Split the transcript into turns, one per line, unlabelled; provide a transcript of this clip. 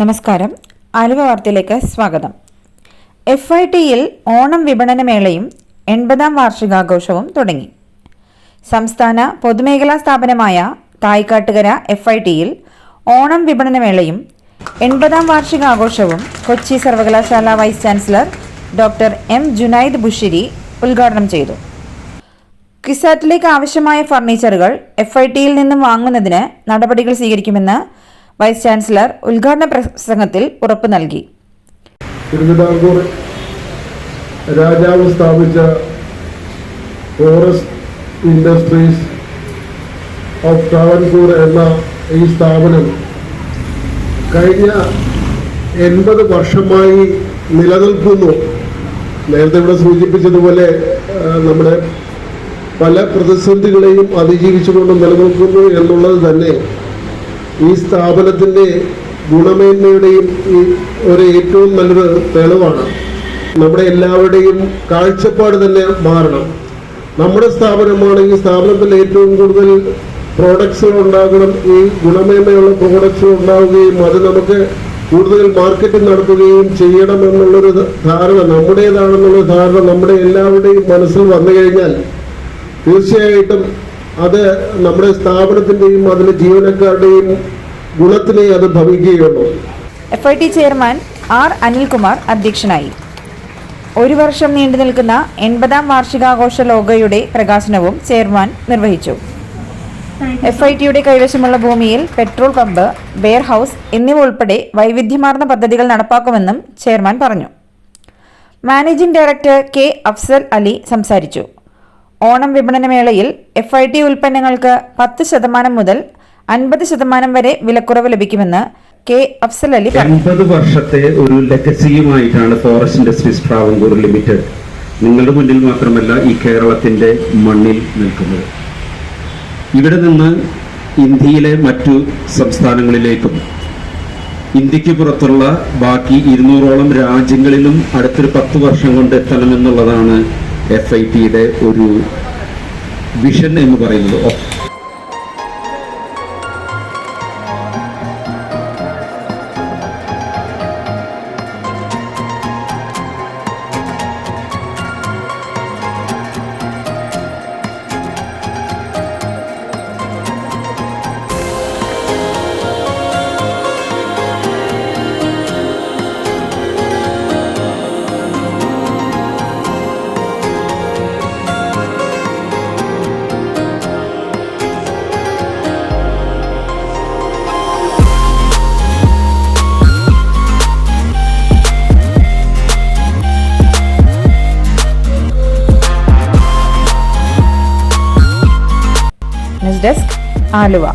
നമസ്കാരം. ആലുവ വാർത്തയിലേക്ക് സ്വാഗതം. എഫ് ഐ ടിയിൽ ഓണം വിപണന മേളയും എൺപതാം വാർഷികാഘോഷവും തുടങ്ങി. സംസ്ഥാന പൊതുമേഖലാ സ്ഥാപനമായ തായ്ക്കാട്ടുകര എഫ് ഐ ടിയിൽ ഓണം വിപണന മേളയും എൺപതാം വാർഷികാഘോഷവും കൊച്ചി സർവകലാശാല vice chancellor doctor M Junaid Bushiri ഉദ്ഘാടനം ചെയ്തു. കിസാറ്റിലേക്ക് ആവശ്യമായ ഫർണിച്ചറുകൾ എഫ് ഐ ടിയിൽ നിന്നും വാങ്ങുന്നതിന് നടപടികൾ സ്വീകരിക്കുമെന്ന് വൈസ് ചാൻസലർ ഉദ്ഘാടന പ്രസംഗത്തിൽ ഉറപ്പു നൽകി.
രാജാവ് സ്ഥാപിച്ച ഫോറസ്റ്റ് ഇൻഡസ്ട്രീസ് ഓഫ് ട്രാവൻകൂർ എന്ന ഈ സ്ഥാപനം കഴിഞ്ഞ എൺപത് വർഷമായി നിലനിൽക്കുന്നു. നേരത്തെ ഇവിടെ സൂചിപ്പിച്ചതുപോലെ നമ്മുടെ പല പ്രതിസന്ധികളെയും അതിജീവിച്ചുകൊണ്ട് നിലനിൽക്കുന്നു എന്നുള്ളത് തന്നെ. ഈ സ്ഥാപനത്തിന്റെ ഗുണമേന്മയുടെയും ഈ ഒരു ഏറ്റവും നല്ലൊരു തെളിവാണ്. നമ്മുടെ എല്ലാവരുടെയും കാഴ്ചപ്പാട് തന്നെ മാറണം. നമ്മുടെ സ്ഥാപനമാണ് ഈ സ്ഥാപനത്തിൽ ഏറ്റവും കൂടുതൽ പ്രോഡക്ട്സുകൾ ഉണ്ടാകണം. ഈ ഗുണമേന്മയുള്ള പ്രോഡക്ട്സുകൾ ഉണ്ടാവുകയും അത് നമുക്ക് കൂടുതൽ മാർക്കറ്റിംഗ് നടത്തുകയും ചെയ്യണം എന്നുള്ളൊരു ധാരണ നമ്മുടേതാണെന്നുള്ള ധാരണ നമ്മുടെ എല്ലാവരുടെയും മനസ്സിൽ വന്നു കഴിഞ്ഞാൽ തീർച്ചയായിട്ടും അത് നമ്മുടെ സ്ഥാപനത്തിന്റെയും അതിലെ ജീവനക്കാരുടെയും ഗുണത്തിനെ അത് ഭവിക്കുകയുള്ളൂ.
F I T chairman R Anilkumar അധ്യക്ഷനായി. ഒരു വർഷം നീണ്ടു നിൽക്കുന്ന എൺപതാം വാർഷികാഘോഷ ലോഗയുടെ പ്രകാശനവും ചെയർമാൻ നിർവഹിച്ചു. എഫ് ഐ ടിയുടെ കൈവശമുള്ള ഭൂമിയിൽ പെട്രോൾ പമ്പ് വെയർ ഹൗസ് എന്നിവ ഉൾപ്പെടെ വൈവിധ്യമാർന്ന പദ്ധതികൾ നടപ്പാക്കുമെന്നും ചെയർമാൻ പറഞ്ഞു. Managing director K Afsal Ali സംസാരിച്ചു. ഓണം വിപണനമേളയിൽ എഫ് ഐ ടി ഉൽപ്പന്നങ്ങൾക്ക് പത്ത് ശതമാനം മുതൽ അൻപത് ശതമാനം വരെ വിലക്കുറവ് ലഭിക്കുമെന്ന് കെ അഫ്സൽ അലി
അൻപത് വർഷത്തെ ഒരു ലെഗസിയുമായിട്ടാണ് ഫോറസ്റ്റ് ഇൻഡസ്ട്രീസ് ട്രാവൻകൂർ ലിമിറ്റഡ്. നിങ്ങളുടെ മുന്നിൽ മാത്രമല്ല ഈ കേരളത്തിന്റെ മണ്ണിൽ നിൽക്കുന്നത്. ഇവിടെ നിന്ന് ഇന്ത്യയിലെ മറ്റു സംസ്ഥാനങ്ങളിലേക്കും ഇന്ത്യയ്ക്ക് പുറത്തുള്ള ബാക്കി ഇരുന്നൂറോളം രാജ്യങ്ങളിലും അടുത്തൊരു പത്ത് വർഷം കൊണ്ട് എത്തണമെന്നുള്ളതാണ് എഫ് ഐ ടിയുടെ ഒരു വിഷൻ എന്ന് പറയുന്നത്
ഡെസ്ക് ആലുവ